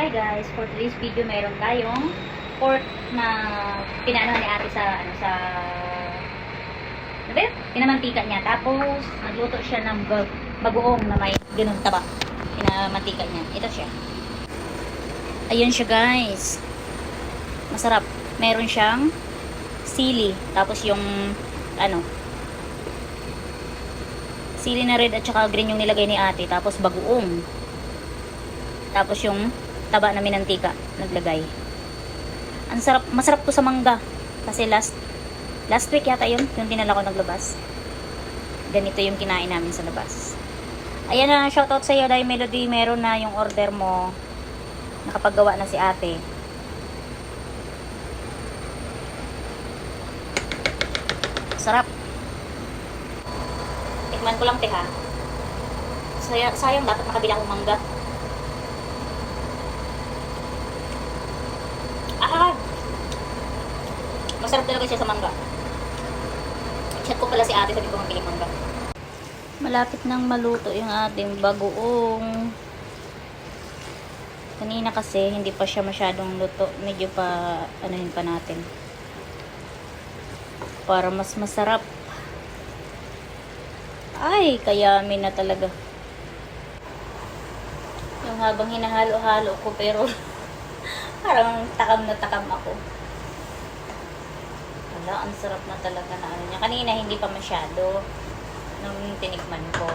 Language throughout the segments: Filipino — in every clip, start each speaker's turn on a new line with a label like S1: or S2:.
S1: Hi guys, for today's video meron tayong pork na pinano ni ate sa ano sa ano? Pinamantika niya. Tapos nagluto siya ng ba- bagoong na may ganun taba. Pinamantika niya. Ito siya. Ayun siya guys. Masarap. Meron siyang sili. Tapos yung ano sili na red at saka green yung nilagay ni ate. Tapos bagoong. Tapos yung taba na minantika naglagay. Ang sarap, masarap to sa mangga. Kasi last last week yata yun, yung dinala ko naglabas. Ganito yung kinain namin sa labas. Ayan na, shoutout sa iyo dahil Melody, meron na yung order mo. Nakapaggawa na si ate. Sarap. Tikman ko lang, te, ha? Sayang, sayang dapat nakabila akong mangga. Masarap talaga siya sa mangga. Chat ko pala si ate, sabi ko magpiling mangga. Malapit nang maluto yung ating bagoong. Kanina kasi hindi pa siya masyadong luto. Medyo pa anuhin pa natin. Para mas masarap. Ay, kayami na talaga. Yung habang hinahalo-halo ko pero parang takam na takam ako. Wala, ang sarap na talaga na ano niya. Kanina hindi pa masyado nung tinikman ko.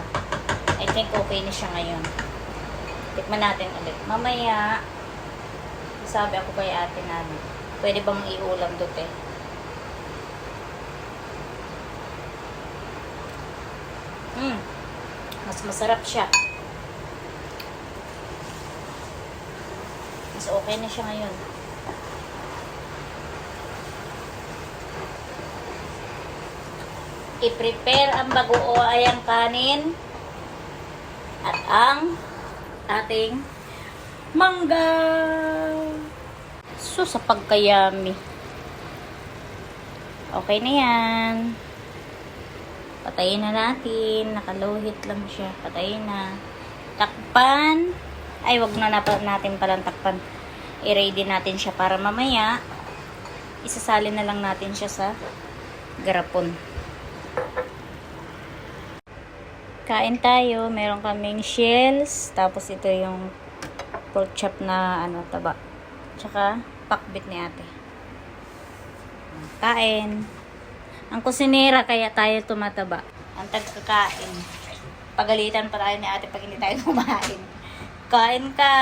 S1: I think okay na siya ngayon. Tikman natin ulit. Mamaya, sabi ako kay ate namin, pwede bang iulam dote? eh? Hmm. Mas masarap siya. Mas okay na siya ngayon. I-prepare ang bagoong ayang kanin at ang ating mangga. So, sa pagkayami. Okay na yan. Patayin na natin. Nakaluhit lang siya. Patayin na. Takpan. Ay, wag na natin palang takpan. I-ready natin siya para mamaya isasalin na lang natin siya sa garapon. Kain tayo. Meron kaming shells. Tapos ito yung pork chop na ano, taba. Tsaka pakbit ni ate. Kain. Ang kusinera kaya tayo tumataba. Ang tagkakain. Pagalitan pa tayo ni ate pag hindi tayo kumain. Kain ka!